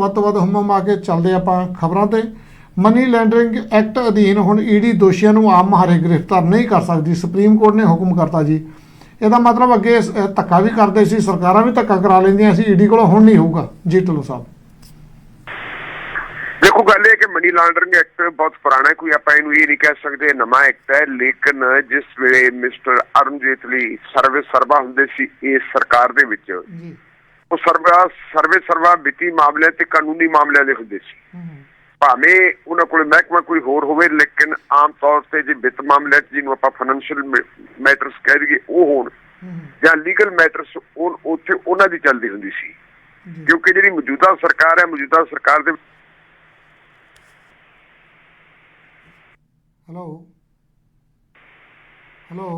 ਵੱਧ ਤੋਂ ਵੱਧ ਹਮਮ ਆ ਕੇ ਚੱਲਦੇ ਆਪਾਂ ਖਬਰਾਂ ਤੇ। ਮਨੀ ਲੈਂਡਰਿੰਗ ਐਕਟ ਅਧੀਨ ਹੁਣ ਈਡੀ ਦੋਸ਼ੀਆਂ ਨੂੰ ਆਮ ਮਹਾਰੇ ਗ੍ਰਿਫਤਾਰ ਨਹੀਂ ਕਰ ਸਕਦੀ। ਸੁਪਰੀਮ ਕੋਰਟ ਨੇ ਹੁਕਮ ਕਰਤਾ ਜੀ। ਇਹਦਾ ਮਤਲਬ ਅੱਗੇ ਧੱਕਾ ਵੀ ਕਰਦੇ ਸੀ ਸਰਕਾਰਾਂ ਵੀ ਧੱਕਾ ਕਰਾ ਲੈਂਦੀਆਂ ਸੀ। ਈਡੀ ਕੋਲੋਂ ਹੁਣ ਨਹੀਂ ਹੋਊਗਾ। ਜੀ ਢਿੱਲੋਂ ਸਾਹਿਬ। ਦੇਖੋ ਗੱਲ ਇਹ ਕਿ ਮਨੀ ਲਾਂਡਰਿੰਗ ਐਕਟ ਬਹੁਤ ਪੁਰਾਣਾ ਹੈ। ਕੋਈ ਆਪਾਂ ਇਹਨੂੰ ਇਹ ਨਹੀਂ ਕਹਿ ਸਕਦੇ ਨਵਾਂ ਐਕਟ ਹੈ। ਲੇਕਿਨ ਜਿਸ ਵੇਲੇ ਮਿਸਟਰ ਅਰੁਣ ਜੇਤਲੀ ਸਰਵੇ ਸਰਵਾ ਹੁੰਦੇ ਸੀ ਇਸ ਸਰਕਾਰ ਦੇ ਵਿੱਚ ਜੀ। ਉਹ ਸਰਵਾ ਸਰਵੇ ਸਰਵਾ ਵਿੱਤੀ ਮਾਮਲਿਆਂ ਤੇ ਕਾਨੂੰਨੀ ਮਾਮਲਿਆਂ ਦੇ ਹੁੰਦੇ ਸੀ। ਭਾਵੇਂ ਉਹਨਾਂ ਕੋਲ ਮਹਿਕਮਾ ਕੋਈ ਹੋਰ ਹੋਵੇ ਲੇਕਿਨ ਆਮ ਤੌਰ ਤੇ ਜੇ ਵਿੱਤ ਮਾਮਲਿਆਂ 'ਚ ਜਿਹਨੂੰ ਆਪਾਂ ਫਾਈਨੈਂਸ਼ੀਅਲ ਮੈਟਰਸ ਕਹਿ ਦਈਏ ਉਹ ਹੋਣ ਜਾਂ ਲੀਗਲ ਮੈਟਰਸ ਉਹ ਉੱਥੇ ਉਹਨਾਂ ਦੀ ਚੱਲਦੀ ਹੁੰਦੀ ਸੀ। ਕਿਉਂਕਿ ਜਿਹੜੀ ਮੌਜੂਦਾ ਸਰਕਾਰ ਹੈ ਮੌਜੂਦਾ ਸਰਕਾਰ ਦੇ ਹੈਲੋ ਹੈਲੋ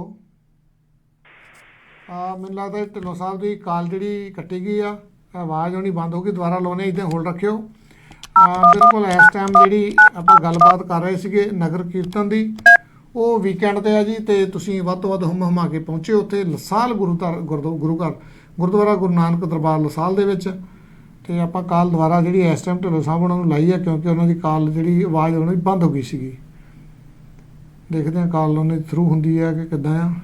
ਮੈਨੂੰ ਲੱਗਦਾ ਢਿੱਲੋਂ ਸਾਹਿਬ ਦੀ ਕਾਲ ਜਿਹੜੀ ਕੱਟੀ ਗਈ ਆ, ਆਵਾਜ਼ ਹੋਣੀ ਬੰਦ ਹੋ ਗਈ, ਦੁਬਾਰਾ ਲਾਉਣੇ ਇੱਥੇ ਹੋਲਡ ਰੱਖਿਓ। ਬਿਲਕੁਲ ਇਸ ਟਾਈਮ ਜਿਹੜੀ ਆਪਾਂ ਗੱਲਬਾਤ ਕਰ ਰਹੇ ਸੀਗੇ ਨਗਰ ਕੀਰਤਨ ਦੀ, ਉਹ ਵੀਕਐਂਡ ਤੇ ਆ ਜੀ, ਤੇ ਤੁਸੀਂ ਵੱਧ ਤੋਂ ਵੱਧ ਹਮ ਹਮਾ ਕੇ ਪਹੁੰਚੇ ਉੱਥੇ ਲਸਾਲ ਗੁਰੂ ਘਰ, ਗੁਰਦੁ- ਗੁਰੂ ਘਰ, ਗੁਰਦੁਆਰਾ ਗੁਰੂ ਨਾਨਕ ਦਰਬਾਰ ਲਸਾਲ ਦੇ ਵਿੱਚ। ਤੇ ਆਪਾਂ ਕਾਲ ਦੁਬਾਰਾ ਜਿਹੜੀ ਇਸ ਟਾਈਮ ਢਿੱਲੋਂ ਸਾਹਿਬ ਉਹਨਾਂ ਨੂੰ ਲਾਈ ਆ, ਕਿਉਂਕਿ ਉਹਨਾਂ ਦੀ ਕਾਲ ਜਿਹੜੀ ਆਵਾਜ਼ ਉਹਨਾਂ ਦੀ ਬੰਦ ਹੋ ਗਈ ਸੀਗੀ। ਦੇਖਦੇ ਹਾਂ ਕਾਲ ਉਹਨੇ ਥਰੂ ਹੁੰਦੀ ਹੈ ਕਿ ਕਿੱਦਾਂ ਆ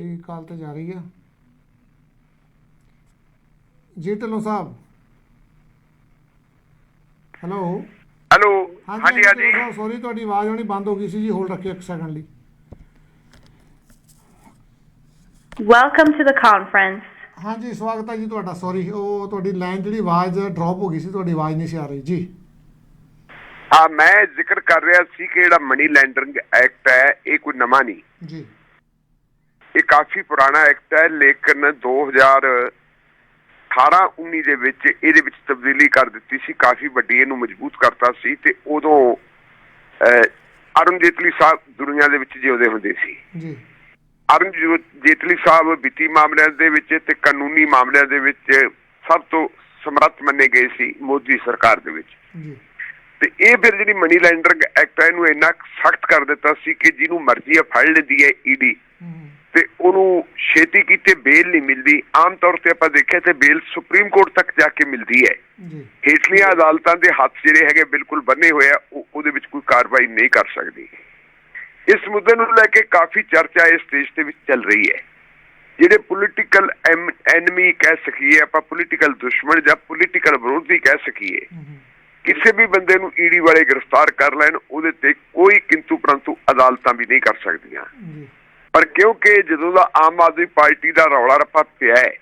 ਜੀ ਕਾਲ ਤੇ ਜਾ ਰਹੀ ਆ। ਜੀ ਢਿੱਲੋਂ ਸਾਹਿਬ। ਹੈਲੋ ਹੈਲੋ ਹਾਂਜੀ ਹਾਂਜੀ ਸੌਰੀ ਤੁਹਾਡੀ ਆਵਾਜ਼ ਆਉਣੀ ਬੰਦ ਹੋ ਗਈ ਸੀ ਜੀ ਹੋਲਡ ਰੱਖਿਓ ਇੱਕ ਸੈਕਿੰਡ ਲਈ। Welcome to the conference. ਹਾਂਜੀ ਸਵਾਗਤ ਹੈ ਜੀ ਤੁਹਾਡਾ ਸੌਰੀ ਉਹ ਤੁਹਾਡੀ ਲਾਈਨ ਜਿਹੜੀ ਆਵਾਜ਼ ਡ੍ਰੌਪ ਹੋ ਗਈ ਸੀ ਤੁਹਾਡੀ ਆਵਾਜ਼ ਨਹੀਂ ਸੀ ਆ ਰਹੀ ਜੀ। ਹਾਂ ਮੈਂ ਜ਼ਿਕਰ ਕਰ ਰਿਹਾ ਸੀ ਕਿ ਜਿਹੜਾ ਮਨੀ ਲੈਂਡਰਿੰਗ ਐਕਟ ਹੈ ਇਹ ਕੋਈ ਨਵਾਂ ਨਹੀਂ। ਜੀ। ਇਹ ਕਾਫੀ ਪੁਰਾਣਾ ਐਕਟ ਹੈ ਲੇਕਿਨ 2018 19 ਦੇ ਵਿੱਚ ਇਹਦੇ ਵਿੱਚ ਤਬਦੀਲੀ ਕਰ ਦਿੱਤੀ ਸੀ ਕਾਫੀ ਵੱਡੀ ਇਹਨੂੰ ਮਜ਼ਬੂਤ ਕਰਤਾ ਸੀ ਤੇ ਉਦੋਂ ਅਰੁਣ ਜੇਤਲੀ ਸਾਹਿਬ ਦੁਨੀਆ ਦੇ ਵਿੱਚ ਜਿਉਂਦੇ ਹੁੰਦੇ ਸੀ। ਜੀ। ਅਰੁਣ ਜੇਤਲੀ ਸਾਹਿਬ ਵਿੱਤੀ ਮਾਮਲਿਆਂ ਦੇ ਵਿੱਚ ਤੇ ਕਾਨੂੰਨੀ ਮਾਮਲਿਆਂ ਦੇ ਵਿੱਚ ਸਭ ਤੋਂ ਸਮਰੱਥ ਮੰਨੇ ਗਏ ਸੀ ਮੋਦੀ ਸਰਕਾਰ ਦੇ ਵਿੱਚ। ਜੀ। ਤੇ ਇਹ ਫਿਰ ਜਿਹੜੀ ਮਨੀ ਲੈਂਡਰਿੰਗ ਐਕਟ ਹੈ ਇਹਨੂੰ ਇੰਨਾ ਸਖਤ ਕਰ ਦਿੱਤਾ ਸੀ ਕਿ ਜਿਹਨੂੰ ਮਰਜ਼ੀ ਆ ਫੜ ਲੈਂਦੀ ਹੈ ਈਡੀ ਹਮ, ਤੇ ਉਹਨੂੰ ਛੇਤੀ ਕੀਤੇ ਬੇਲ ਨਹੀਂ ਮਿਲਦੀ। ਆਮ ਤੌਰ ਤੇ ਆਪਾਂ ਦੇਖਿਆ ਤੇ ਬੇਲ ਸੁਪਰੀਮ ਕੋਰਟ ਤੱਕ ਜਾ ਕੇ ਮਿਲਦੀ ਹੈ। ਜੀ। ਹੇਠਲੀਆਂ ਅਦਾਲਤਾਂ ਦੇ ਹੱਥ ਜਿਹੜੇ ਹੈਗੇ ਬਿਲਕੁਲ ਬੰਨੇ ਹੋਏ ਆ ਉਹ- ਉਹਦੇ ਵਿੱਚ ਕੋਈ ਕਾਰਵਾਈ ਨਹੀਂ ਕਰ ਸਕਦੀ। ਇਸ ਮੁੱਦੇ ਨੂੰ ਲੈ ਕੇ ਕਾਫੀ ਚਰਚਾ ਇਸ ਦੇਸ਼ ਦੇ ਵਿੱਚ ਚੱਲ ਰਹੀ ਹੈ। ਜਿਹੜੇ ਪੋਲੀਟੀਕਲ ਐਨਮੀ ਕਹਿ ਸਕੀਏ ਆਪਾਂ ਪੋਲੀਟੀਕਲ ਦੁਸ਼ਮਣ ਜਾਂ ਪੋਲੀਟੀਕਲ ਵਿਰੋਧੀ ਕਹਿ ਸਕੀਏ ਕਿਸੇ ਵੀ ਬੰਦੇ ਨੂੰ ਈਡੀ ਵਾਲੇ ਗ੍ਰਿਫਤਾਰ ਕਰ ਲੈਣ ਉਹਦੇ ਤੇ ਕੋਈ ਕਿੰਤੂ ਪਰੰਤੂ ਅਦਾਲਤਾਂ ਵੀ ਨਹੀਂ ਕਰ ਸਕਦੀਆਂ। ਜੀ। ਪਰ ਕਿਉਂਕਿ ਜਦੋਂ ਦਾ ਆਮ ਆਦਮੀ ਪਾਰਟੀ ਦਾ ਰੌਲਾ ਰੱਪਾ ਪਿਆ ਹੈ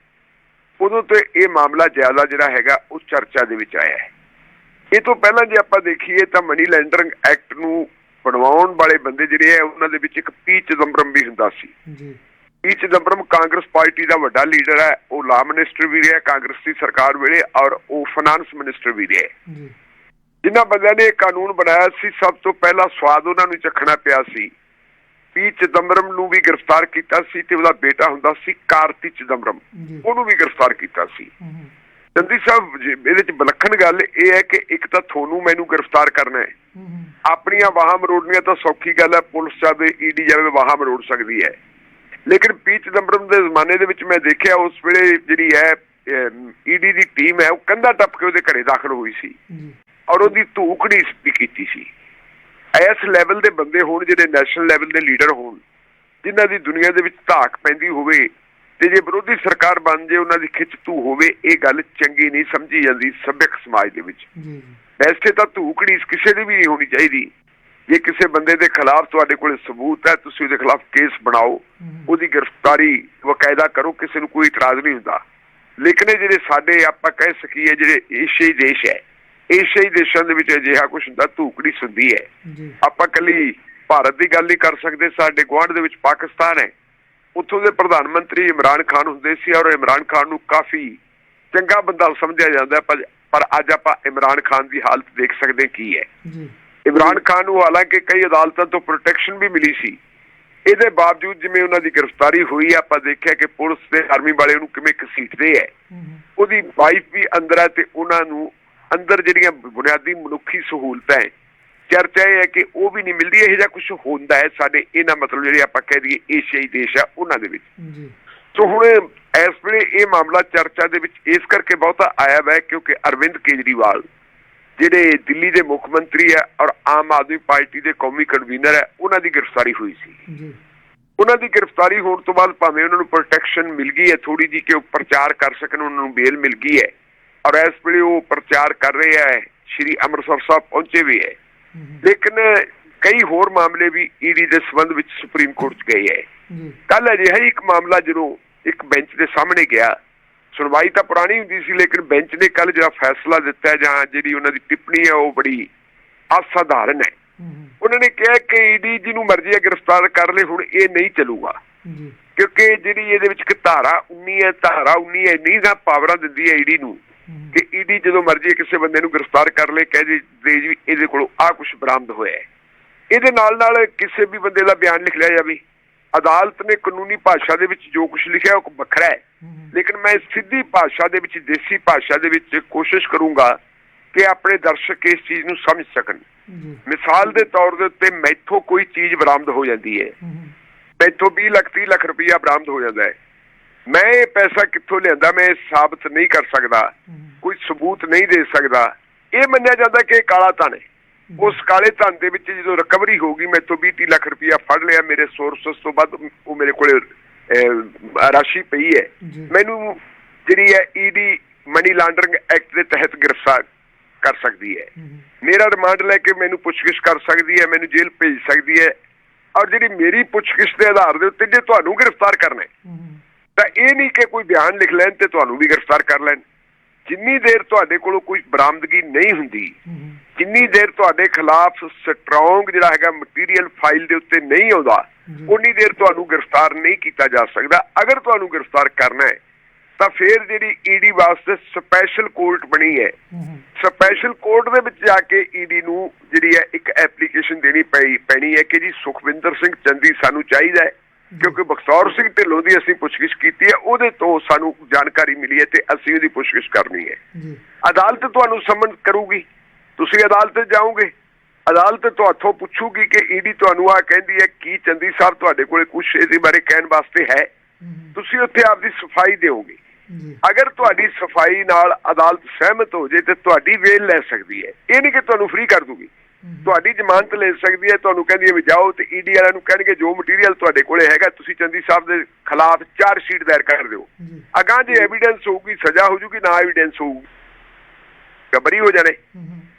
ਉਦੋਂ ਤੇ ਇਹ ਮਾਮਲਾ ਜ਼ਿਆਦਾ ਜਿਹੜਾ ਹੈਗਾ ਉਹ ਚਰਚਾ ਦੇ ਵਿੱਚ ਆਇਆ ਹੈ। ਇਹ ਤੋਂ ਪਹਿਲਾਂ ਜੇ ਆਪਾਂ ਦੇਖੀਏ ਤਾਂ ਮਨੀ ਲੈਂਡਰਿੰਗ ਐਕਟ ਨੂੰ ਬਣਵਾਉਣ ਵਾਲੇ ਬੰਦੇ ਜਿਹੜੇ ਆ ਉਹਨਾਂ ਦੇ ਵਿੱਚ ਇੱਕ ਪੀ ਚਿਦੰਬਰਮ ਵੀ ਹੁੰਦਾ ਸੀ। ਜੀ। ਪੀ ਚਿਦੰਬਰਮ ਕਾਂਗਰਸ ਪਾਰਟੀ ਦਾ ਵੱਡਾ ਲੀਡਰ ਹੈ ਉਹ ਲਾ ਮਿਨਿਸਟਰ ਵੀ ਰਿਹਾ ਕਾਂਗਰਸ ਦੀ ਸਰਕਾਰ ਵੇਲੇ ਔਰ ਉਹ ਫਾਈਨਾਂਸ ਮਿਨਿਸਟਰ ਵੀ ਰਿਹਾ ਜੀ। ਜਿਨ੍ਹਾਂ ਬੰਦਿਆਂ ਨੇ ਇਹ ਕਾਨੂੰਨ ਬਣਾਇਆ ਸੀ ਸਭ ਤੋਂ ਪਹਿਲਾਂ ਸਵਾਦ ਉਹਨਾਂ ਨੂੰ ਚੱਖਣਾ ਪਿਆ ਸੀ। ਪੀ ਚਿਦੰਬਰਮ ਨੂੰ ਵੀ ਗ੍ਰਿਫਤਾਰ ਕੀਤਾ ਸੀ ਤੇ ਉਹਦਾ ਬੇਟਾ ਹੁੰਦਾ ਸੀ ਕਾਰਤੀ ਚਿਦੰਬਰਮ। ਉਹਨੂੰ ਵੀ ਗ੍ਰਿਫਤਾਰ ਕੀਤਾ ਸੀ। ਚੰਦੀ ਸਾਹਿਬ ਇਹਦੇ ਚ ਵਿਲੱਖਣ ਗੱਲ ਇਹ ਹੈ ਕਿ ਇੱਕ ਤਾਂ ਤੁਹਾਨੂੰ ਮੈਨੂੰ ਗ੍ਰਿਫਤਾਰ ਕਰਨਾ ਹੈ। ਆਪਣੀਆਂ ਵਾਹਾਂ ਮਰੋੜਨੀਆਂ ਤਾਂ ਸੌਖੀ ਗੱਲ ਹੈ ਪੁਲਿਸ ਜਾਵੇ ਈਡੀ ਜਾਵੇ ਵਾਹਾਂ ਮਰੋੜ ਸਕਦੀ ਹੈ। ਲੇਕਿਨ ਪੀ ਚਿਦੰਬਰਮ ਦੇ ਜ਼ਮਾਨੇ ਦੇ ਵਿੱਚ ਮੈਂ ਦੇਖਿਆ ਉਸ ਵੇਲੇ ਜਿਹੜੀ ਹੈ ਈਡੀ ਦੀ ਟੀਮ ਹੈ ਉਹ ਕੰਧਾ ਟੱਪ ਕੇ ਉਹਦੇ ਘਰੇ ਦਾਖਲ ਹੋਈ ਸੀ। ਔਰ ਉਹਦੀ ਧੂਕੜੀ ਵੀ ਕੀਤੀ ਸੀ। ਇਸ ਲੈਵਲ ਦੇ ਬੰਦੇ ਹੋਣ ਜਿਹੜੇ ਨੈਸ਼ਨਲ ਲੈਵਲ ਦੇ ਲੀਡਰ ਹੋਣ ਜਿਨ੍ਹਾਂ ਦੀ ਦੁਨੀਆ ਦੇ ਵਿੱਚ ਧਾਕ ਪੈਂਦੀ ਹੋਵੇ ਤੇ ਜੇ ਵਿਰੋਧੀ ਸਰਕਾਰ ਬਣ ਜੇ ਉਹਨਾਂ ਦੀ ਖਿੱਚ ਧੂ ਹੋਵੇ ਇਹ ਗੱਲ ਚੰਗੀ ਨਹੀਂ ਸਮਝੀ ਜਾਂਦੀ ਸਭਿਅਕ ਸਮਾਜ ਦੇ ਵਿੱਚ। ਜੀ। ਵੈਸੇ ਤਾਂ ਧੂਕੜੀ ਕਿਸੇ ਦੀ ਵੀ ਨਹੀਂ ਹੋਣੀ ਚਾਹੀਦੀ। ਜੇ ਕਿਸੇ ਬੰਦੇ ਦੇ ਖਿਲਾਫ ਤੁਹਾਡੇ ਕੋਲ ਸਬੂਤ ਹੈ ਤੁਸੀਂ ਉਹਦੇ ਖਿਲਾਫ ਕੇਸ ਬਣਾਓ ਉਹਦੀ ਗ੍ਰਿਫਤਾਰੀ ਬਕਾਇਦਾ ਕਰੋ ਕਿਸੇ ਨੂੰ ਕੋਈ ਇਤਰਾਜ਼ ਨਹੀਂ ਹੁੰਦਾ। ਲੇਕਿਨ ਜਿਹੜੇ ਸਾਡੇ ਆਪਾਂ ਕਹਿ ਸਕੀਏ ਜਿਹੜੇ ਏਸ਼ੀਆਈ ਦੇਸ਼ ਹੈ ਏਸ਼ੀਆਈ ਦੇਸ਼ਾਂ ਦੇ ਵਿੱਚ ਅਜਿਹਾ ਕੁਝ ਹੁੰਦਾ ਧੂਕੜੀ ਸੁਣਦੀ ਹੈ। ਆਪਾਂ ਕੱਲੀ ਭਾਰਤ ਦੀ ਗੱਲ ਨਹੀਂ ਕਰ ਸਕਦੇ ਸਾਡੇ ਗੁਆਂਢ ਦੇ ਵਿੱਚ ਪਾਕਿਸਤਾਨ ਹੈ। ਉੱਥੋਂ ਦੇ ਪ੍ਰਧਾਨ ਮੰਤਰੀ ਇਮਰਾਨ ਖਾਨ ਹੁੰਦੇ ਸੀ ਔਰ ਇਮਰਾਨ ਖਾਨ ਨੂੰ ਕਾਫੀ ਚੰਗਾ ਬੰਦਾ ਸਮਝਿਆ ਜਾਂਦਾ ਪਰ ਪਰ ਅੱਜ ਆਪਾਂ ਇਮਰਾਨ ਖਾਨ ਦੀ ਹਾਲਤ ਦੇਖ ਸਕਦੇ ਕੀ ਹੈ। ਜੀ। ਇਮਰਾਨ ਖਾਨ ਨੂੰ ਹਾਲਾਂਕਿ ਕਈ ਅਦਾਲਤਾਂ ਤੋਂ ਪ੍ਰੋਟੈਕਸ਼ਨ ਵੀ ਮਿਲੀ ਸੀ। ਇਹਦੇ ਬਾਵਜੂਦ ਜਿਵੇਂ ਉਹਨਾਂ ਦੀ ਗ੍ਰਿਫਤਾਰੀ ਹੋਈ ਆਪਾਂ ਦੇਖਿਆ ਕਿ ਪੁਲਿਸ ਤੇ ਆਰਮੀ ਵਾਲੇ ਉਹਨੂੰ ਕਿਵੇਂ ਹੈ। ਹਮ, ਉਹਦੀ ਵਾਈਫ ਵੀ ਅੰਦਰ ਹੈ ਤੇ ਉਹਨਾਂ ਨੂੰ ਅੰਦਰ ਜਿਹੜੀਆਂ ਬੁਨਿਆਦੀ ਮਨੁੱਖੀ ਸਹੂਲਤਾਂ ਹੈ ਚਰਚਾ ਇਹ ਹੈ ਕਿ ਉਹ ਵੀ ਨਹੀਂ ਮਿਲਦੀ ਇਹ ਜਿਹਾ ਕੁਝ ਹੁੰਦਾ ਹੈ ਸਾਡੇ ਇਹਨਾਂ ਮਤਲਬ ਜਿਹੜੇ ਆਪਾਂ ਕਹਿ ਦਈਏ ਏਸ਼ੀਆਈ ਦੇਸ਼ ਆ ਉਹਨਾਂ ਦੇ ਵਿੱਚ। ਜੀ। ਸੋ ਹੁਣ ਇਸ ਵੇਲੇ ਇਹ ਮਾਮਲਾ ਚਰਚਾ ਦੇ ਵਿੱਚ ਇਸ ਕਰਕੇ ਬਹੁਤਾ ਆਇਆ ਹੈ ਕਿਉਂਕਿ ਅਰਵਿੰਦ ਕੇਜਰੀਵਾਲ ਜਿਹੜੇ ਦਿੱਲੀ ਦੇ ਮੁੱਖ ਮੰਤਰੀ ਹੈ ਔਰ ਆਮ ਆਦਮੀ ਪਾਰਟੀ ਦੇ ਕੌਮੀ ਕਨਵੀਨਰ ਹੈ ਉਹਨਾਂ ਦੀ ਗ੍ਰਿਫਤਾਰੀ ਹੋਈ ਸੀ। ਜੀ। ਉਹਨਾਂ ਦੀ ਗ੍ਰਿਫਤਾਰੀ ਹੋਣ ਤੋਂ ਬਾਅਦ ਭਾਵੇਂ ਉਹਨਾਂ ਨੂੰ ਪ੍ਰੋਟੈਕਸ਼ਨ ਮਿਲ ਗਈ ਹੈ ਥੋੜੀ ਜੀ ਕਿ ਉਹ ਪ੍ਰਚਾਰ ਕਰ ਸਕਣ ਉਹਨਾਂ ਨੂੰ ਬੇਲ ਮਿਲ ਗਈ ਹੈ। ਔਰ ਇਸ ਵੇਲੇ ਉਹ ਪ੍ਰਚਾਰ ਕਰ ਰਹੇ ਹੈ ਸ਼੍ਰੀ ਅੰਮ੍ਰਿਤਸਰ ਸਾਹਿਬ ਪਹੁੰਚੇ ਵੀ ਹੈ। ਲੇਕਿਨ ਕਈ ਹੋਰ ਮਾਮਲੇ ਵੀ ਈਡੀ ਦੇ ਸੰਬੰਧ ਵਿੱਚ ਸੁਪਰੀਮ ਕੋਰਟ 'ਚ ਗਏ ਹੈ। ਕੱਲ ਅਜਿਹਾ ਹੀ ਇੱਕ ਮਾਮਲਾ ਜਦੋਂ ਇੱਕ ਬੈਂਚ ਦੇ ਸਾਹਮਣੇ ਗਿਆ ਸੁਣਵਾਈ ਤਾਂ ਪੁਰਾਣੀ ਹੁੰਦੀ ਸੀ ਲੇਕਿਨ ਬੈਂਚ ਨੇ ਕੱਲ ਜਿਹੜਾ ਫੈਸਲਾ ਦਿੱਤਾ ਜਾਂ ਜਿਹੜੀ ਉਹਨਾਂ ਦੀ ਟਿੱਪਣੀ ਹੈ ਉਹ ਬੜੀ ਅਸਾਧਾਰਨ ਹੈ। ਉਹਨਾਂ ਨੇ ਕਿਹਾ ਕਿ ਈਡੀ ਜਿਹਨੂੰ ਮਰਜ਼ੀ ਹੈ ਗ੍ਰਿਫਤਾਰ ਕਰ ਲੇ ਹੁਣ ਇਹ ਨਹੀਂ ਚੱਲੂਗਾ। ਕਿਉਂਕਿ ਜਿਹੜੀ ਇਹਦੇ ਵਿੱਚ ਇੱਕ ਧਾਰਾ 19 ਹੈ ਧਾਰਾ 19 ਹੈ ਨਹੀਂ ਦਾ ਪਾਵਰਾਂ ਦਿੰਦੀ ਹੈ ਈਡੀ ਨੂੰ। ਹਮ, ਕਿ ਈਡੀ ਜਦੋਂ ਮਰਜ਼ੀ ਕਿਸੇ ਬੰਦੇ ਨੂੰ ਗ੍ਰਿਫਤਾਰ ਕਰ ਲੇ ਕਹਿ ਦੇ ਜੀ ਇਹਦੇ ਕੋਲੋਂ ਆ ਕੁਝ ਬਰਾਮਦ ਹੋਇਆ ਹੈ। ਇਹਦੇ ਨਾਲ ਨਾਲ ਕਿਸੇ ਵੀ ਬੰਦੇ ਦਾ ਬਿਆਨ ਲਿਖ ਲਿਆ ਜਾਵੇ। ਅਦਾਲਤ ਨੇ ਕਾਨੂੰਨੀ ਭਾਸ਼ਾ ਦੇ ਵਿੱਚ ਜੋ ਕੁਝ ਲਿਖਿਆ ਉਹ ਵੱਖਰਾ ਹੈ। ਲੇਕਿਨ ਮੈਂ ਸਿੱਧੀ ਭਾਸ਼ਾ ਦੇ ਵਿੱਚ ਦੇਸੀ ਭਾਸ਼ਾ ਦੇ ਵਿੱਚ ਕੋਸ਼ਿਸ਼ ਕਰੂੰਗਾ ਕਿ ਆਪਣੇ ਦਰਸ਼ਕ ਇਸ ਚੀਜ਼ ਨੂੰ ਸਮਝ ਸਕਣ। ਮਿਸਾਲ ਦੇ ਤੌਰ ਦੇ ਉੱਤੇ ਮੈਥੋਂ ਕੋਈ ਚੀਜ਼ ਬਰਾਮਦ ਹੋ ਜਾਂਦੀ ਹੈ। ਮੈਥੋਂ 20 ਲੱਖ 30 ਲੱਖ ਰੁਪਈਆ ਬਰਾਮਦ ਹੋ ਜਾਂਦਾ ਹੈ। ਮੈਂ ਇਹ ਪੈਸਾ ਕਿੱਥੋਂ ਲਿਆਂਦਾ? ਮੈਂ ਇਹ ਸਾਬਤ ਨਹੀਂ ਕਰ ਸਕਦਾ। ਕੋਈ ਸਬੂਤ ਨਹੀਂ ਦੇ ਸਕਦਾ। ਇਹ ਮੰਨਿਆ ਜਾਂਦਾ ਕਿ ਇਹ ਕਾਲਾ ਧਨ ਹੈ। ਉਸ ਕਾਲੇ ਧਨ ਦੇ ਵਿੱਚ ਜਦੋਂ ਰਿਕਵਰੀ ਹੋਗੀ ਮੈਥੋਂ 20 30 ਲੱਖ ਰੁਪਈਆ ਫੜ ਲਿਆ। ਮੇਰੇ ਸੋਰਸਸ ਤੋਂ ਵੱਧ ਉਹ ਮੇਰੇ ਕੋਲੇ ਰਾਸ਼ੀ ਪਈ ਹੈ। ਮੈਨੂੰ ਜਿਹੜੀ ਹੈ ਈਡੀ ਮਨੀ ਲਾਂਡਰਿੰਗ ਐਕਟ ਦੇ ਤਹਿਤ ਗ੍ਰਿਫਤਾਰ ਕਰ ਸਕਦੀ ਹੈ। ਮੇਰਾ ਰਿਮਾਂਡ ਲੈ ਕੇ ਮੈਨੂੰ ਪੁੱਛਗਿੱਛ ਕਰ ਸਕਦੀ ਹੈ ਮੈਨੂੰ ਜੇਲ੍ਹ ਭੇਜ ਸਕਦੀ ਹੈ। ਔਰ ਜਿਹੜੀ ਮੇਰੀ ਪੁੱਛਗਿੱਛ ਦੇ ਆਧਾਰ ਦੇ ਉੱਤੇ ਜੇ ਤੁਹਾਨੂੰ ਗ੍ਰਿਫਤਾਰ ਕਰਨਾ ਹੈ। ਤਾਂ ਇਹ ਨਹੀਂ ਕਿ ਕੋਈ ਬਿਆਨ ਲਿਖ ਲੈਣ ਤੇ ਤੁਹਾਨੂੰ ਵੀ ਗ੍ਰਿਫਤਾਰ ਕਰ ਲੈਣ। ਜਿੰਨੀ ਦੇਰ ਤੁਹਾਡੇ ਕੋਲੋਂ ਕੋਈ ਬਰਾਮਦਗੀ ਨਹੀਂ ਹੁੰਦੀ ਜਿੰਨੀ ਦੇਰ ਤੁਹਾਡੇ ਖਿਲਾਫ ਸਟਰੋਂਗ ਜਿਹੜਾ ਹੈਗਾ ਮਟੀਰੀਅਲ ਫਾਈਲ ਦੇ ਉੱਤੇ ਨਹੀਂ ਆਉਂਦਾ। ਉਨੀ ਦੇਰ ਤੁਹਾਨੂੰ ਗ੍ਰਿਫਤਾਰ ਨਹੀਂ ਕੀਤਾ ਜਾ ਸਕਦਾ। ਅਗਰ ਤੁਹਾਨੂੰ ਗ੍ਰਿਫਤਾਰ ਕਰਨਾ ਹੈ ਤਾਂ ਫਿਰ ਜਿਹੜੀ ਈਡੀ ਵਾਸਤੇ ਸਪੈਸ਼ਲ ਕੋਰਟ ਬਣੀ ਹੈ। ਸਪੈਸ਼ਲ ਕੋਰਟ ਦੇ ਵਿੱਚ ਜਾ ਕੇ ਈਡੀ ਨੂੰ ਜਿਹੜੀ ਹੈ ਇੱਕ ਐਪਲੀਕੇਸ਼ਨ ਦੇਣੀ ਪਈ ਪੈਣੀ ਹੈ ਕਿ ਜੀ ਸੁਖਵਿੰਦਰ ਸਿੰਘ ਚੰਦੀ ਸਾਨੂੰ ਚਾਹੀਦਾ ਹੈ। ਕਿਉਂਕਿ ਬਖਤੌਰ ਸਿੰਘ ਢਿੱਲੋਂ ਦੀ ਅਸੀਂ ਪੁੱਛਗਿੱਛ ਕੀਤੀ ਹੈ ਉਹਦੇ ਤੋਂ ਸਾਨੂੰ ਜਾਣਕਾਰੀ ਮਿਲੀ ਹੈ ਤੇ ਅਸੀਂ ਉਹਦੀ ਪੁੱਛਗਿੱਛ ਕਰਨੀ ਹੈ। ਜੀ। ਅਦਾਲਤ ਤੁਹਾਨੂੰ ਸਮਨ ਕਰੂਗੀ। ਤੁਸੀਂ ਅਦਾਲਤ ਜਾਓਗੇ। ਅਦਾਲਤ ਤੁਹਾਥੋਂ ਪੁੱਛੂਗੀ ਕਿ ਈਡੀ ਤੁਹਾਨੂੰ ਆ ਕਹਿੰਦੀ ਹੈ ਕੀ ਚੰਦੀ ਸਾਹਿਬ ਤੁਹਾਡੇ ਕੋਲੇ ਕੁਝ ਇਹਦੇ ਬਾਰੇ ਕਹਿਣ ਵਾਸਤੇ ਹੈ? ਤੁਸੀਂ ਉੱਥੇ ਆਪਦੀ ਸਫ਼ਾਈ ਦਿਓਗੇ। ਅਗਰ ਤੁਹਾਡੀ ਸਫ਼ਾਈ ਨਾਲ ਅਦਾਲਤ ਸਹਿਮਤ ਹੋ ਜੇ ਤੇ ਤੁਹਾਡੀ ਵੇਲ ਲੈ ਸਕਦੀ ਹੈ। ਇਹ ਨਹੀਂ ਕਿ ਤੁਹਾਨੂੰ ਫ੍ਰੀ ਕਰ ਦੂਗੀ। ਤੁਹਾਡੀ ਜ਼ਮਾਨਤ ਲੈ ਸਕਦੀ ਹੈ ਤੁਹਾਨੂੰ ਕਹਿੰਦੀ ਹੈ ਵੀ ਜਾਓ ਤੇ ਈਡੀ ਵਾਲਿਆਂ ਨੂੰ ਕਹਿਣਗੇ ਜੋ ਮਟੀਰੀਅਲ ਤੁਹਾਡੇ ਕੋਲੇ ਹੈਗਾ ਤੁਸੀਂ ਚੰਦੀ ਸਾਹਿਬ ਦੇ ਖਿਲਾਫ ਚਾਰ ਸ਼ੀਟ ਦਾਇਰ ਕਰ ਦਿਓ। ਅਗਾਂ ਜੇ ਐਵੀਡੈਂਸ ਹੋਊਗੀ ਸਜ਼ਾ ਹੋ ਜੂਗੀ ਨਾ ਐਵੀਡੈਂਸ ਹੋਊਗੀ ਗਬਰੀ ਹੋ ਜਾਣੇ।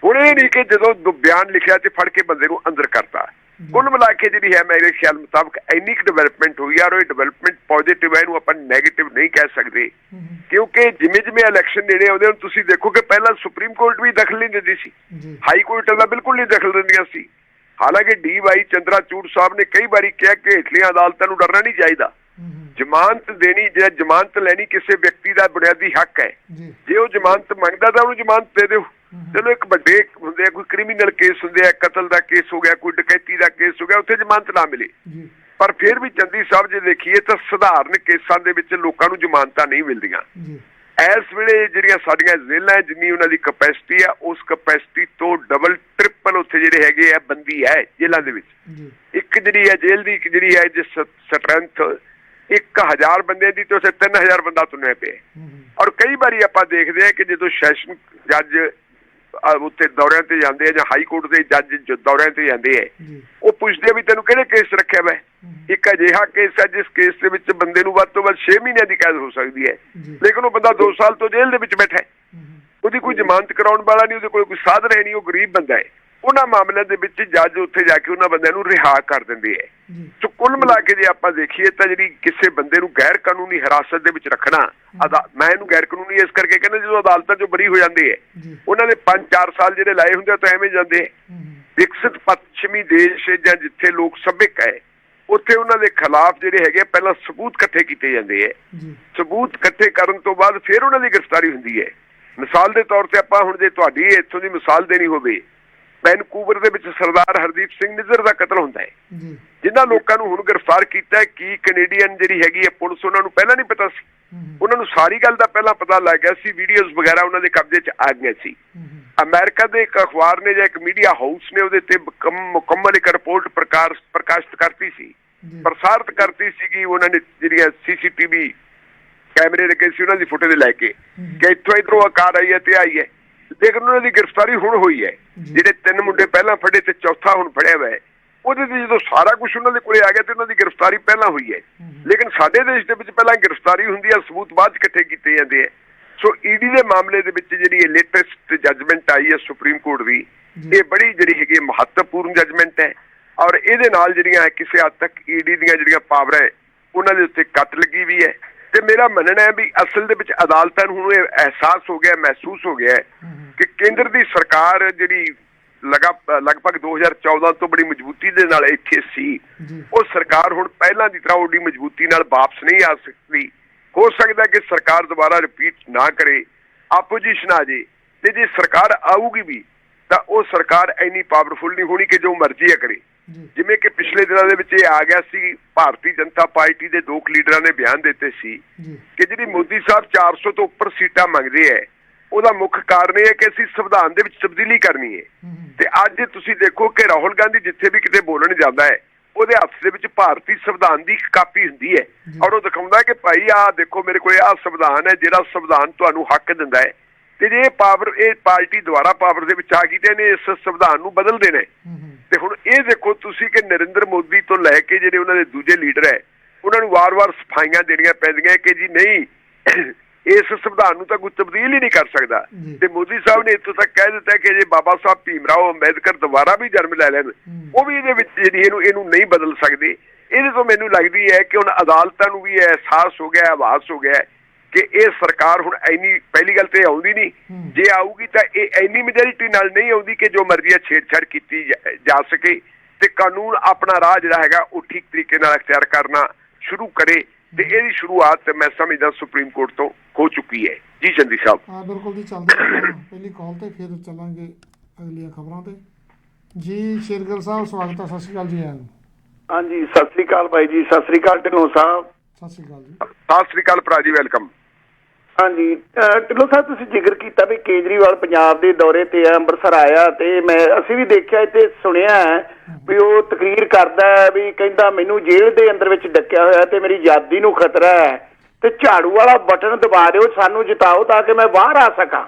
ਹੁਣ ਇਹ ਨਹੀਂ ਕਿ ਜਦੋਂ ਬਿਆਨ ਲਿਖਿਆ ਤੇ ਫੜ ਕੇ ਬੰਦੇ ਨੂੰ ਅੰਦਰ ਕਰਤਾ। ਕੁੱਲ ਮਿਲਾ ਕੇ ਜਿਹੜੀ ਹੈ ਮੇਰੇ ਖਿਆਲ ਮੁਤਾਬਕ ਇੰਨੀ ਕੁ ਡਿਵੈਲਪਮੈਂਟ ਹੋਈ ਆ ਔਰ ਇਹ ਡਿਵੈਲਪਮੈਂਟ ਪੋਜ਼ਿਟਿਵ ਹੈ ਇਹਨੂੰ ਆਪਾਂ 네ਗੇਟਿਵ ਨਹੀਂ ਕਹਿ ਸਕਦੇ। ਕਿਉਂਕਿ ਜਿਵੇਂ ਜਿਵੇਂ ਇਲੈਕਸ਼ਨ ਨੇੜੇ ਆਉਂਦੇ ਹੁਣ ਤੁਸੀਂ ਦੇਖੋ ਕਿ ਪਹਿਲਾਂ ਸੁਪਰੀਮ ਕੋਰਟ ਵੀ ਦਖਲ ਨਹੀਂ ਦਿੰਦੀ ਸੀ। ਹਾਈ ਕੋਰਟ ਦਾ ਬਿਲਕੁਲ ਨਹੀਂ ਦਖਲ ਦਿੰਦੀਆਂ ਸੀ। ਹਾਲਾਂਕਿ ਡੀ ਵਾਈ ਚੰਦਰਾਚੂੜ ਸਾਹਿਬ ਨੇ ਕਈ ਵਾਰੀ ਕਿਹਾ ਕਿ ਹੇਠਲੀਆਂ ਅਦਾਲਤਾਂ ਨੂੰ ਡਰਨਾ ਨਹੀਂ ਚਾਹੀਦਾ। ਜ਼ਮਾਨਤ ਦੇਣੀ ਜਾਂ ਜ਼ਮਾਨਤ ਲੈਣੀ ਕਿਸੇ ਵਿਅਕਤੀ ਦਾ ਬੁਨਿਆਦੀ ਹੱਕ ਹੈ। ਜੇ ਉਹ ਜ਼ਮਾਨਤ ਮੰਗਦਾ ਤਾਂ ਉਹਨੂੰ ਜ਼ਮਾਨਤ ਦੇ ਦਿਓ। ਚਲੋ ਇੱਕ ਵੱਡੇ ਹੁੰਦੇ ਆ ਕੋਈ ਕ੍ਰਿਮੀਨਲ ਕੇਸ ਹੁੰਦੇ ਆ ਕਤਲ ਦਾ ਕੇਸ ਹੋ ਗਿਆ ਕੋਈ ਡਕੈਤੀ ਦਾ ਕੇਸ ਹੋ ਗਿਆ ਉੱਥੇ ਜ਼ਮਾਨਤ ਨਾ ਮਿਲੇ। ਜੀ। ਪਰ ਫਿਰ ਵੀ ਚੰਦੀ ਸਾਹਿਬ ਜੇ ਦੇਖੀਏ ਤਾਂ ਸਧਾਰਨ ਕੇਸਾਂ ਦੇ ਵਿੱਚ ਲੋਕਾਂ ਨੂੰ ਜ਼ਮਾਨਤਾਂ ਨਹੀਂ ਮਿਲਦੀਆਂ। ਜੀ। ਇਸ ਵੇਲੇ ਜਿਹੜੀਆਂ ਸਾਡੀਆਂ ਜੇਲ੍ਹਾਂ ਹੈ, ਜਿੰਨੀ ਉਹਨਾਂ ਦੀ ਕਪੈਸਿਟੀ ਆ ਉਸ ਕਪੈਸਿਟੀ ਤੋਂ ਡਬਲ ਟ੍ਰਿਪਲ ਉੱਥੇ ਜਿਹੜੇ ਹੈਗੇ ਆ ਬੰਦੀ ਹੈ ਜੇਲ੍ਹਾਂ ਦੇ ਵਿੱਚ। ਜੀ। ਇੱਕ ਜਿਹੜੀ ਹੈ ਜੇਲ੍ਹ ਦੀ ਇੱਕ ਜਿਹੜੀ ਹੈ ਜਿਸ ਸਟਰੈਂਥ 1000 ਬੰਦੇ ਦੀ ਤੇ ਉਸੇ 3000 ਬੰਦਾ ਤੁੰਨੇ ਪਏ ਹਮ, ਔਰ ਕਈ ਵਾਰੀ ਆਪਾਂ ਦੇਖਦੇ ਹਾਂ ਕਿ ਜਦੋਂ ਸੈਸ਼ਨ ਜੱਜ ਉੱਤੇ ਦੌਰਿਆਂ ਤੇ ਜਾਂਦੇ ਆ ਜਾਂ ਹਾਈ ਕੋਰਟ ਦੇ ਜੱਜ ਦੌਰਿਆਂ ਤੇ ਜਾਂਦੇ ਆ। ਉਹ ਪੁੱਛਦੇ ਆ ਵੀ ਤੈਨੂੰ ਕਿਹੜੇ ਕੇਸ ਰੱਖਿਆ ਵਾ ਇੱਕ ਅਜਿਹਾ ਕੇਸ ਹੈ ਜਿਸ ਕੇਸ ਦੇ ਵਿੱਚ ਬੰਦੇ ਨੂੰ ਵੱਧ ਤੋਂ ਵੱਧ 6 ਮਹੀਨਿਆਂ ਦੀ ਕੈਦ ਹੋ ਸਕਦੀ ਹੈ। ਲੇਕਿਨ ਉਹ ਬੰਦਾ 2 ਸਾਲ ਤੋਂ ਜੇਲ੍ਹ ਦੇ ਵਿੱਚ ਬੈਠਾ ਹੈ। ਉਹਦੀ ਕੋਈ ਜ਼ਮਾਨਤ ਕਰਾਉਣ ਵਾਲਾ ਨਹੀਂ ਉਹਦੇ ਕੋਲ ਕੋਈ ਸਾਧਨ ਹੈ ਨਹੀਂ ਉਹ ਗਰੀਬ ਬੰਦਾ ਹੈ। ਉਹਨਾਂ ਮਾਮਲਿਆਂ ਦੇ ਵਿੱਚ ਜੱਜ ਉੱਥੇ ਜਾ ਕੇ ਉਹਨਾਂ ਬੰਦਿਆਂ ਨੂੰ ਰਿਹਾ ਕਰ ਦਿੰਦੇ ਹੈ ਜੀ। ਸੋ ਕੁੱਲ ਮਿਲਾ ਕੇ ਜੇ ਆਪਾਂ ਦੇਖੀਏ ਤਾਂ ਜਿਹੜੀ ਕਿਸੇ ਬੰਦੇ ਨੂੰ ਗੈਰ ਕਾਨੂੰਨੀ ਹਿਰਾਸਤ ਦੇ ਵਿੱਚ ਰੱਖਣਾ ਮੈਂ ਇਹਨੂੰ ਗੈਰ ਕਾਨੂੰਨੀ ਇਸ ਕਰਕੇ ਕਹਿੰਦਾ ਜਦੋਂ ਅਦਾਲਤਾਂ 'ਚੋਂ ਬਰੀ ਹੋ ਜਾਂਦੇ ਹੈ ਜੀ। ਉਹਨਾਂ ਦੇ 5-4 ਸਾਲ ਜਿਹੜੇ ਲਾਏ ਹੁੰਦੇ ਆ ਤਾਂ ਐਵੇਂ ਜਾਂਦੇ ਵਿਕਸਿਤ ਪੱਛਮੀ ਦੇਸ਼ ਜਾਂ ਜਿੱਥੇ ਲੋਕ ਸਭਿਕ ਹੈ ਉੱਥੇ ਉਹਨਾਂ ਦੇ ਖਿਲਾਫ ਜਿਹੜੇ ਹੈਗੇ ਪਹਿਲਾਂ ਸਬੂਤ ਇਕੱਠੇ ਕੀਤੇ ਜਾਂਦੇ ਹੈ ਜੀ। ਸਬੂਤ ਇਕੱਠੇ ਕਰਨ ਤੋਂ ਬਾਅਦ ਫਿਰ ਉਹਨਾਂ ਦੀ ਗ੍ਰਿਫਤਾਰੀ ਹੁੰਦੀ ਹੈ ਮਿਸਾਲ ਦੇ ਤੌਰ ਤੇ ਆਪਾਂ ਹੁਣ ਜੇ ਤੁਹਾਡੀ ਇੱਥੋਂ ਦੀ ਮਿਸਾਲ ਦੇਣੀ ਹੋਵੇ ਵੈਨਕੂਵਰ ਦੇ ਵਿੱਚ ਸਰਦਾਰ ਹਰਦੀਪ ਸਿੰਘ ਨਿੱਜ਼ਰ ਦਾ ਕਤਲ ਹੁੰਦਾ ਹੈ। ਜੀ। ਜਿਨ੍ਹਾਂ ਲੋਕਾਂ ਨੂੰ ਹੁਣ ਗ੍ਰਿਫਤਾਰ ਕੀਤਾ ਹੈ ਕੀ ਕੈਨੇਡੀਅਨ ਜਿਹੜੀ ਹੈਗੀ ਹੈ ਪੁਲਿਸ ਉਹਨਾਂ ਨੂੰ ਪਹਿਲਾਂ ਨਹੀਂ ਪਤਾ ਸੀ। ਉਹਨਾਂ ਨੂੰ ਸਾਰੀ ਗੱਲ ਦਾ ਪਹਿਲਾਂ ਪਤਾ ਲੱਗ ਗਿਆ ਸੀ ਵੀਡੀਓਜ਼ ਵਗੈਰਾ ਉਹਨਾਂ ਦੇ ਕਬਜ਼ੇ 'ਚ ਆ ਗਈਆਂ ਸੀ। ਅਮਰੀਕਾ ਦੇ ਇੱਕ ਅਖਬਾਰ ਨੇ ਜਾਂ ਇੱਕ ਮੀਡੀਆ ਹਾਊਸ ਨੇ ਉਹਦੇ ਤੇ ਮੁਕੰਮ- ਮੁਕੰਮਲ ਇੱਕ ਰਿਪੋਰਟ ਪ੍ਰਕਾਸ਼ ਪ੍ਰਕਾਸ਼ਿਤ ਕਰਤੀ ਸੀ। ਪ੍ਰਸਾਰਿਤ ਕਰਤੀ ਸੀਗੀ ਉਹਨਾਂ ਨੇ ਜਿਹੜੀਆਂ ਸੀਸੀਟੀਵੀ ਕੈਮਰੇ ਲੱਗੇ ਸੀ ਉਹਨਾਂ ਦੀ ਫੁਟੇਜ ਲੈ ਕੇ ਕਿ ਇੱਥੋਂ ਇਧਰੋਂ ਕਾਰ ਆਈ ਹੈ ਤੇ ਆਈ ਹੈ। ਲੇਕਿਨ ਉਹਨਾਂ ਦੀ ਗ੍ਰਿਫਤਾਰੀ ਹੁਣ ਹੋਈ ਹੈ। ਜਿਹੜੇ ਤਿੰਨ ਮੁੰਡੇ ਪਹਿਲਾਂ ਫੜੇ ਤੇ ਚੌਥਾ ਹੁਣ ਫੜਿਆ ਹੋਇਆ ਹੈ। ਉਹਦੇ ਤੇ ਜਦੋਂ ਸਾਰਾ ਕੁਝ ਉਹਨਾਂ ਦੇ ਕੋਲੇ ਆ ਗਿਆ ਤੇ ਉਹਨਾਂ ਦੀ ਗ੍ਰਿਫਤਾਰੀ ਪਹਿਲਾਂ ਹੋਈ ਹੈ। ਲੇਕਿਨ ਸਾਡੇ ਦੇਸ਼ ਦੇ ਵਿੱਚ ਪਹਿਲਾਂ ਗ੍ਰਿਫਤਾਰੀ ਹੁੰਦੀ ਹੈ ਸਬੂਤ ਬਾਅਦ ਇਕੱਠੇ ਕੀਤੇ ਜਾਂਦੇ ਆ ਸੋ ਈਡੀ ਦੇ ਮਾਮਲੇ ਦੇ ਵਿੱਚ ਜਿਹੜੀ ਲੇਟੈਸਟ ਜੱਜਮੈਂਟ ਆਈ ਹੈ ਸੁਪਰੀਮ ਕੋਰਟ ਦੀ। ਇਹ ਬੜੀ ਜਿਹੜੀ ਹੈਗੀ ਮਹੱਤਵਪੂਰਨ ਜੱਜਮੈਂਟ ਹੈ। ਔਰ ਇਹਦੇ ਨਾਲ ਜਿਹੜੀਆਂ ਕਿਸੇ ਹੱਦ ਤੱਕ ਈਡੀ ਦੀਆਂ ਜਿਹੜੀਆਂ ਪਾਵਰਾਂ ਉਹਨਾਂ ਦੇ ਉੱਤੇ ਕੱਟ ਲੱਗੀ ਵੀ ਹੈ। ਤੇ ਮੇਰਾ ਮੰਨਣਾ ਹੈ ਵੀ ਅਸਲ ਦੇ ਵਿੱਚ ਅਦਾਲਤਾਂ ਨੂੰ ਹੁਣ ਇਹ ਅਹਿਸਾਸ ਹੋ ਗਿਆ ਮਹਿਸੂਸ ਹੋ ਗਿਆ ਕਿ ਕੇਂਦਰ ਦੀ ਸਰਕਾਰ ਜਿਹੜੀ ਲਗਾ ਲਗਭਗ 2014 ਤੋਂ ਬੜੀ ਮਜ਼ਬੂਤੀ ਦੇ ਨਾਲ ਇੱਥੇ ਸੀ ਉਹ ਸਰਕਾਰ ਹੁਣ ਪਹਿਲਾਂ ਦੀ ਤਰ੍ਹਾਂ ਉਹਦੀ ਮਜ਼ਬੂਤੀ ਨਾਲ ਵਾਪਸ ਨਹੀਂ ਆ ਸਕਦੀ। ਹੋ ਸਕਦਾ ਕਿ ਸਰਕਾਰ ਦੁਬਾਰਾ ਰਿਪੀਟ ਨਾ ਕਰੇ ਆਪੋਜੀਸ਼ਨ ਆ ਜੇ ਤੇ ਜੇ ਸਰਕਾਰ ਆਊਗੀ ਵੀ ਤਾਂ ਉਹ ਸਰਕਾਰ ਇੰਨੀ ਪਾਵਰਫੁਲ ਨਹੀਂ ਹੋਣੀ ਕਿ ਜੋ ਮਰਜ਼ੀ ਆ ਕਰੇ। ਜਿਵੇਂ ਕਿ ਪਿਛਲੇ ਦਿਨਾਂ ਦੇ ਵਿੱਚ ਇਹ ਆ ਗਿਆ ਸੀ ਭਾਰਤੀ ਜਨਤਾ ਪਾਰਟੀ ਦੇ ਦੋ ਕੁ ਲੀਡਰਾਂ ਨੇ ਬਿਆਨ ਦਿੱਤੇ ਸੀ ਕਿ ਜਿਹੜੀ ਮੋਦੀ ਸਾਹਿਬ 400 ਤੋਂ ਉੱਪਰ ਸੀਟਾਂ ਮੰਗਦੇ ਐ ਉਹਦਾ ਮੁੱਖ ਕਾਰਨ ਇਹ ਹੈ ਕਿ ਅਸੀਂ ਸੰਵਿਧਾਨ ਦੇ ਵਿੱਚ ਤਬਦੀਲੀ ਕਰਨੀ ਹੈ ਤੇ ਅੱਜ ਤੁਸੀਂ ਦੇਖੋ ਕਿ ਰਾਹੁਲ ਗਾਂਧੀ ਜਿੱਥੇ ਵੀ ਕਿਤੇ ਬੋਲਣ ਜਾਂਦਾ ਹੈ ਉਹਦੇ ਹੱਥ ਦੇ ਵਿੱਚ ਭਾਰਤੀ ਸੰਵਿਧਾਨ ਦੀ ਕਾਪੀ ਹੁੰਦੀ ਹੈ। ਔਰ ਉਹ ਦਿਖਾਉਂਦਾ ਹੈ ਕਿ ਭਾਈ ਆਹ ਦੇਖੋ ਮੇਰੇ ਕੋਲ ਆਹ ਸੰਵਿਧਾਨ ਹੈ ਜਿਹੜਾ ਸੰਵਿਧਾਨ ਤੁਹਾਨੂੰ ਹੱਕ ਦਿੰਦਾ ਹੈ ਤੇ ਜੇ ਇਹ ਪਾਵਰ ਇਹ ਪਾਰਟੀ ਦੁਆਰਾ ਪਾਵਰ ਦੇ ਵਿੱਚ ਆ ਗਈ ਤੇ ਇਹਨੇ ਇਸ ਸੰਵਿਧਾਨ ਨੂੰ ਬਦਲ ਦੇਣਾ ਤੇ ਹੁਣ ਇਹ ਦੇਖੋ ਤੁਸੀਂ ਕਿ ਨਰਿੰਦਰ ਮੋਦੀ ਤੋਂ ਲੈ ਕੇ ਜਿਹੜੇ ਉਹਨਾਂ ਦੇ ਦੂਜੇ ਲੀਡਰ ਹੈ ਉਹਨਾਂ ਨੂੰ ਵਾਰ-ਵਾਰ ਸਫਾਈਆਂ ਦੇਣੀਆਂ ਪੈਂਦੀਆਂ ਕਿ ਜੀ ਨਹੀਂ ਇਸ ਸੰਵਿਧਾਨ ਨੂੰ ਤਾਂ ਕੋਈ ਤਬਦੀਲ ਹੀ ਨਹੀਂ ਕਰ ਸਕਦਾ। ਤੇ ਮੋਦੀ ਸਾਹਿਬ ਨੇ ਇੱਥੋਂ ਤੱਕ ਕਹਿ ਦਿੱਤਾ ਕਿ ਜੇ ਬਾਬਾ ਸਾਹਿਬ ਭੀਮਰਾਓ ਅੰਬੇਦਕਰ ਦੁਬਾਰਾ ਵੀ ਜਨਮ ਲੈ ਲੈਣ ਉਹ ਵੀ ਇਹਦੇ ਵਿੱਚ ਜਿਹੜੀ ਇਹਨੂੰ ਇਹਨੂੰ ਨਹੀਂ ਬਦਲ ਸਕਦੇ। ਇਹਦੇ ਤੋਂ ਮੈਨੂੰ ਲੱਗਦੀ ਹੈ ਕਿ ਹੁਣ ਅਦਾਲਤਾਂ ਨੂੰ ਵੀ ਇਹ ਅਹਿਸਾਸ ਹੋ ਗਿਆ ਆਵਾਜ਼ ਹੋ ਗਿਆ ਹੈ। ਕਿ ਇਹ ਸਰਕਾਰ ਹੁਣ ਐਨੀ ਪਹਿਲੀ ਗੱਲ ਤੇ ਆਉਂਦੀ ਨਹੀਂ। ਜੇ ਆਊਗੀ ਤਾਂ ਇਹ ਐਨੀ ਮੈਜੋਰਿਟੀ ਨਾਲ ਨਹੀਂ ਆਉਂਦੀ ਕਿ ਜੋ ਮਰਜ਼ੀ ਛੇੜਛਾੜ ਕੀਤੀ ਜਾ- ਸਕੇ। ਤੇ ਕਾਨੂੰਨ ਆਪਣਾ ਰਾਹ ਜਿਹੜਾ ਹੈਗਾ ਉਹ ਠੀਕ ਤਰੀਕੇ ਨਾਲ ਅਖਤਿਆਰ ਕਰਨਾ ਸ਼ੁਰੂ ਕਰੇ। ਤੇ ਇਹਦੀ ਸ਼ੁਰੂਆਤ ਮੈਂ ਸਮਝਦਾ ਸੁਪਰੀਮ ਕੋਰਟ ਤੋਂ ਹੋ ਚੁੱਕੀ ਹੈ। ਜੀ ਚੰਦੀ ਸਾਹਿਬ। ਹਾਂ ਬਿਲਕੁਲ ਜੀ ਚੱਲਦੇ ਪਹਿਲੀ ਕਾਲ ਤੇ ਫਿਰ ਚੱਲਾਂਗੇ ਅਗਲੀਆਂ ਖਬਰਾਂ ਤੇ। ਜੀ ਸ਼ੇਰਗਿੱਲ ਸਾਹਿਬ ਸਵਾਗਤ ਹੈ। ਸਤਿ ਸ਼੍ਰੀ ਅਕਾਲ ਜੀ ਆਇਆਂ ਨੂੰ। ਹਾਂਜੀ ਸਤਿ ਸ੍ਰੀ ਅਕਾਲ ਬਾਈ ਜੀ। ਸਤਿ ਸ੍ਰੀ ਅਕਾਲ ਢਿੱਲੋਂ ਸਾਹਿਬ। ਸਤਿ ਸ਼੍ਰੀ ਅਕਾਲ ਜੀ। ਸਤਿ ਸ੍ਰੀ ਅਕਾਲ ਭਰਾ ਜੀ ਵੈਲਕਮ ਹਾਂਜੀ। ਢਿੱਲੋਂ ਸਾਹਿਬ ਤੁਸੀਂ ਜ਼ਿਕਰ ਕੀਤਾ ਵੀ ਕੇਜਰੀਵਾਲ ਪੰਜਾਬ ਦੇ ਦੌਰੇ ਤੇ ਆ ਅੰਮ੍ਰਿਤਸਰ ਆਇਆ ਤੇ ਮੈਂ ਅਸੀਂ ਵੀ ਦੇਖਿਆ ਤੇ ਸੁਣਿਆ ਹੈ ਵੀ ਉਹ ਤਕਰੀਰ ਕਰਦਾ ਹੈ ਵੀ ਕਹਿੰਦਾ ਮੈਨੂੰ ਜੇਲ੍ਹ ਦੇ ਅੰਦਰ ਵਿੱਚ ਡੱਕਿਆ ਹੋਇਆ ਤੇ ਮੇਰੀ ਆਜ਼ਾਦੀ ਨੂੰ ਖਤਰਾ ਹੈ ਤੇ ਝਾੜੂ ਵਾਲਾ ਬਟਨ ਦਬਾ ਦਿਓ ਸਾਨੂੰ ਜਿਤਾਓ ਤਾਂ ਕਿ ਮੈਂ ਬਾਹਰ ਆ ਸਕਾਂ।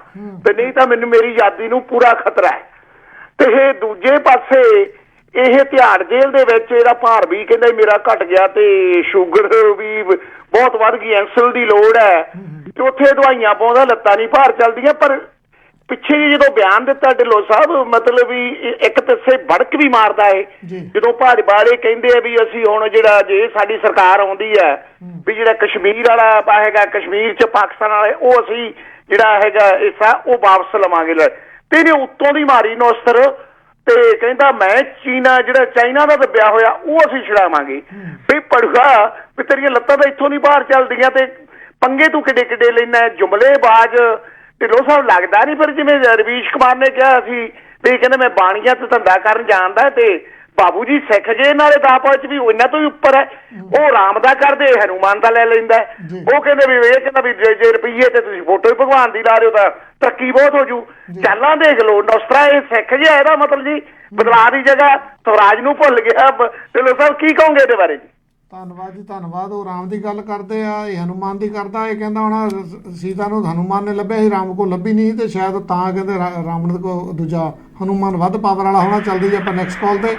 ਤੇ ਨਹੀਂ ਤਾਂ ਮੈਨੂੰ ਮੇਰੀ ਆਜ਼ਾਦੀ ਨੂੰ ਪੂਰਾ ਖਤਰਾ ਹੈ। ਤੇ ਇਹ ਦੂਜੇ ਪਾਸੇ ਇਹ ਤਿਹਾੜ ਜੇਲ੍ਹ ਦੇ ਵਿੱਚ ਇਹਦਾ ਭਾਰ ਵੀ ਕਹਿੰਦਾ ਮੇਰਾ ਘਟ ਗਿਆ ਤੇ ਸ਼ੂਗਰ ਵੀ ਬਹੁਤ ਵੱਧ ਗਈ ਐਂਸਲ ਦੀ ਲੋੜ ਹੈ। ਤੇ ਉੱਥੇ ਦਵਾਈਆਂ ਪਾਉਂਦਾ ਲੱਤਾਂ ਨਹੀਂ ਭਾਰ ਚੱਲਦੀਆਂ ਪਰ ਪਿੱਛੇ ਜਿਹੇ ਜਦੋਂ ਬਿਆਨ ਦਿੱਤਾ ਢਿੱਲੋਂ ਸਾਹਿਬ ਮਤਲਬ ਵੀ ਇੱਕ ਪਾਸੇ ਭੜਕ ਵੀ ਮਾਰਦਾ ਏ ਜੀ। ਜਦੋਂ ਭਾਜਪਾ ਵਾਲੇ ਕਹਿੰਦੇ ਆ ਵੀ ਅਸੀਂ ਹੁਣ ਜਿਹੜਾ ਜੇ ਸਾਡੀ ਸਰਕਾਰ ਆਉਂਦੀ ਹੈ ਵੀ ਜਿਹੜਾ ਕਸ਼ਮੀਰ ਵਾਲਾ ਹੈਗਾ ਕਸ਼ਮੀਰ ਚ ਪਾਕਿਸਤਾਨ ਵਾਲੇ ਉਹ ਅਸੀਂ ਜਿਹੜਾ ਹੈਗਾ ਹਿੱਸਾ ਉਹ ਵਾਪਸ ਲਵਾਂਗੇ ਲੈ। ਤੇ ਇਹਨੇ ਉੱਤੋਂ ਦੀ ਮਾਰੀ ਨੋਸਤਰ ਤੇ ਕਹਿੰਦਾ ਮੈਂ ਚੀਨਾ ਜਿਹੜਾ ਚਾਈਨਾ ਦਾ ਦੱਬਿਆ ਹੋਇਆ ਉਹ ਅਸੀਂ ਛਡਾਵਾਂਗੇ ਵੀ ਪੜੂਗਾ ਵੀ ਤੇਰੀਆਂ ਲੱਤਾਂ ਤਾਂ ਇੱਥੋਂ ਨਹੀਂ ਬਾਹਰ ਚੱਲਦੀਆਂ ਤੇ ਪੰਗੇ ਤੂੰ ਕਿੱਡੇ ਕਿੱਡੇ ਲੈਣਾ ਜੁਮਲੇਬਾਜ਼ ਢਿੱਲੋਂ ਸਾਹਿਬ ਲੱਗਦਾ ਨਹੀਂ ਪਰ ਜਿਵੇਂ ਰਵੀਸ਼ ਕੁਮਾਰ ਨੇ ਕਿਹਾ ਸੀ ਵੀ ਕਹਿੰਦੇ ਮੈਂ ਬਾਣੀਆਂ ਤੇ ਧੰਦਾ ਕਰਨ ਜਾਣਦਾ ਤੇ ਬਾਬੂ ਜੀ ਸਿੱਖ ਜੇ ਨਾਲੇ ਦਾਪਾ ਚ ਵੀ ਉਹਨਾਂ ਤੋਂ ਵੀ ਉੱਪਰ ਹੈ। ਉਹ ਰਾਮ ਦਾ ਕਰਦੇ ਹਨੂਮਾਨ ਦਾ ਲੈ ਲੈਂਦਾ ਹੈ। ਜੀ। ਉਹ ਕਹਿੰਦੇ ਵੀ ਇਹ ਕਹਿੰਦਾ ਵੀ ਜੇ ਜੇ ਰੁਪਈਏ ਤੇ ਤੁਸੀਂ ਫੋਟੋ ਹੀ ਭਗਵਾਨ ਦੀ ਲਾ ਰਹੇ ਹੋ ਤਾਂ ਤਰੱਕੀ ਬਹੁਤ ਹੋ ਜੂ। ਚਾਲਾਂ ਦੇਖ ਲਓ ਨੌਸਤਰਾ ਇਹ ਸਿੱਖ ਜਿਹਾ ਇਹਦਾ ਮਤਲਬ ਜੀ ਬਦਲਾਅ ਦੀ ਜਗ੍ਹਾ ਸਵਰਾਜ ਨੂੰ ਭੁੱਲ ਗਿਆ। ਢਿੱਲੋਂ ਸਾਹਿਬ ਕੀ ਕਹੋਗੇ ਇਹਦੇ ਬਾਰੇ ਜੀ? ਧੰਨਵਾਦ ਜੀ, ਧੰਨਵਾਦ। ਉਹ ਰਾਮ ਦੀ ਗੱਲ ਕਰਦੇ ਆ, ਇਹ ਹਨੂਮਾਨ ਦੀ ਕਰਦਾ, ਇਹ ਕਹਿੰਦਾ ਹੁਣ ਸੀਤਾ ਨੂੰ ਹਨੂਮਾਨ ਨੇ ਲੱਭਿਆ ਸੀ, ਰਾਮ ਕੋ ਲੱਭੀ ਨਹੀਂ, ਤੇ ਸ਼ਾਇਦ ਤਾਂ ਕਹਿੰਦੇ ਰਾਵਣ ਕੋ ਦੂਜਾ ਹਨੂਮਾਨ ਵੱਧ ਪਾਵਰ ਵਾਲਾ ਹੋਣਾ ਚੱਲਦੀ ਜੀ ਆਪਾਂ ਨੈਕਸਟ ਕਾਲ ਤੇ।